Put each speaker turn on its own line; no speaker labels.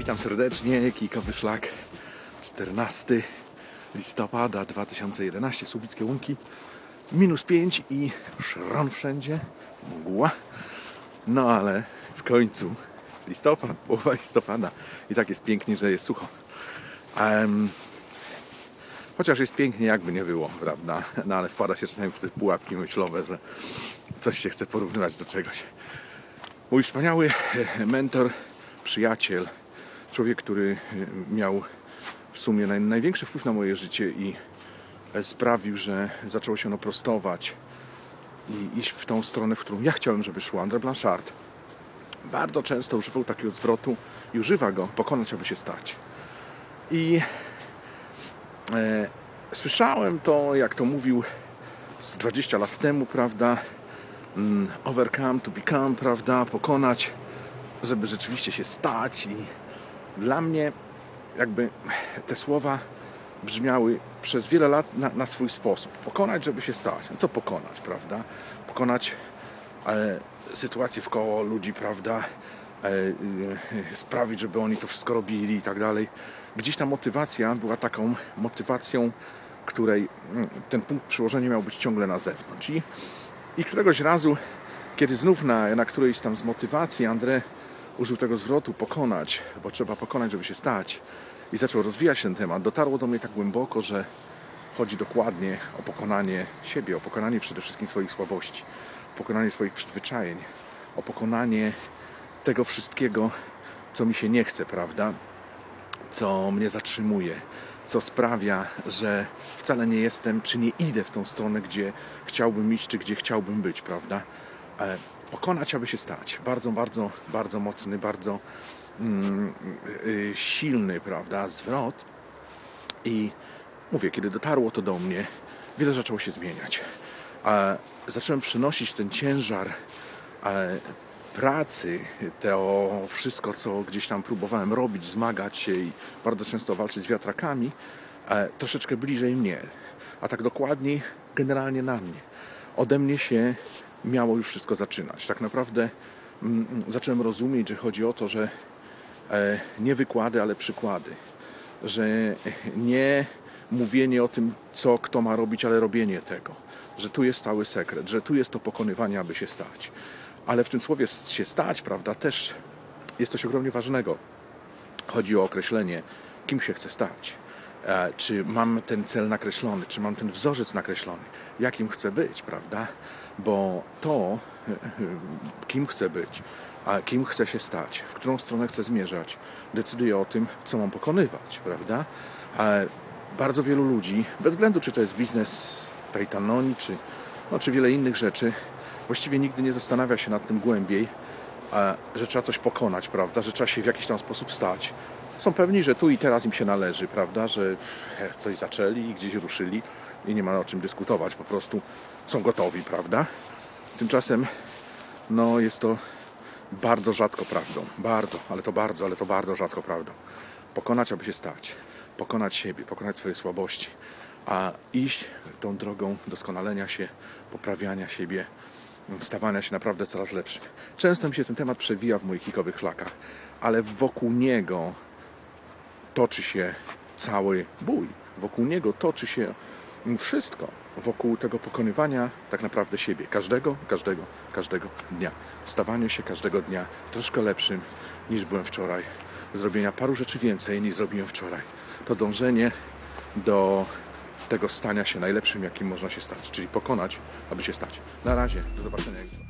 Witam serdecznie, Kikowy Szlak, 14 listopada 2011, Słubickie Łąki, minus 5 i szron wszędzie, mgła, no ale w końcu listopad, połowa listopada. I tak jest pięknie, że jest sucho. Em, chociaż jest pięknie, jakby nie było, prawda, no ale wpada się czasami w te pułapki myślowe, że coś się chce porównywać do czegoś. Mój wspaniały mentor, przyjaciel, człowiek, który e, miał w sumie naj, największy wpływ na moje życie i e, sprawił, że zaczęło się ono prostować i iść w tą stronę, w którą ja chciałem, żeby szło. André Blanchard bardzo często używał takiego zwrotu i używa go, pokonać, aby się stać. I e, słyszałem to, jak to mówił z 20 lat temu, prawda? Mm, overcome to become, prawda? Pokonać, żeby rzeczywiście się stać i dla mnie jakby te słowa brzmiały przez wiele lat na, na swój sposób. Pokonać, żeby się stać. No co pokonać, prawda? Pokonać e, sytuację w koło ludzi, prawda? E, e, sprawić, żeby oni to wszystko robili i tak dalej. Gdzieś ta motywacja była taką motywacją, której mm, ten punkt przyłożenia miał być ciągle na zewnątrz. I, i któregoś razu, kiedy znów na, na którejś tam z motywacji André użył tego zwrotu pokonać, bo trzeba pokonać, żeby się stać i zaczął rozwijać ten temat, dotarło do mnie tak głęboko, że chodzi dokładnie o pokonanie siebie, o pokonanie przede wszystkim swoich słabości, o pokonanie swoich przyzwyczajeń, o pokonanie tego wszystkiego, co mi się nie chce, prawda? Co mnie zatrzymuje, co sprawia, że wcale nie jestem, czy nie idę w tą stronę, gdzie chciałbym iść, czy gdzie chciałbym być, prawda? E, pokonać, aby się stać. Bardzo, bardzo, bardzo mocny, bardzo mm, y, silny, prawda, zwrot. I mówię, kiedy dotarło to do mnie, wiele zaczęło się zmieniać. A zacząłem przynosić ten ciężar e, pracy, to wszystko, co gdzieś tam próbowałem robić, zmagać się i bardzo często walczyć z wiatrakami, e, troszeczkę bliżej mnie. A tak dokładniej, generalnie na mnie. Ode mnie się miało już wszystko zaczynać. Tak naprawdę mm, zacząłem rozumieć, że chodzi o to, że e, nie wykłady, ale przykłady. Że nie mówienie o tym, co kto ma robić, ale robienie tego. Że tu jest cały sekret, że tu jest to pokonywanie, aby się stać. Ale w tym słowie się stać, prawda, też jest coś ogromnie ważnego. Chodzi o określenie, kim się chce stać. E, czy mam ten cel nakreślony, czy mam ten wzorzec nakreślony, jakim chcę być, prawda? Bo to, kim chcę być, a kim chcę się stać, w którą stronę chcę zmierzać, decyduje o tym, co mam pokonywać, prawda? Ale bardzo wielu ludzi, bez względu czy to jest biznes tej Tanoni, czy, no, czy wiele innych rzeczy, właściwie nigdy nie zastanawia się nad tym głębiej, że trzeba coś pokonać, prawda? Że trzeba się w jakiś tam sposób stać. Są pewni, że tu i teraz im się należy, prawda? Że coś zaczęli i gdzieś ruszyli i nie ma o czym dyskutować, po prostu są gotowi, prawda? Tymczasem, no jest to bardzo rzadko prawdą. Bardzo, ale to bardzo, ale to bardzo rzadko prawdą. Pokonać, aby się stać. Pokonać siebie, pokonać swoje słabości, a iść tą drogą doskonalenia się, poprawiania siebie, stawania się naprawdę coraz lepszym. Często mi się ten temat przewija w moich kikowych szlakach, ale wokół niego toczy się cały bój. Wokół niego toczy się wszystko. Wokół tego pokonywania tak naprawdę siebie. Każdego, każdego, każdego dnia. Stawanie się każdego dnia troszkę lepszym niż byłem wczoraj. Zrobienia paru rzeczy więcej niż zrobiłem wczoraj. To dążenie do tego stania się najlepszym, jakim można się stać. Czyli pokonać, aby się stać. Na razie. Do zobaczenia.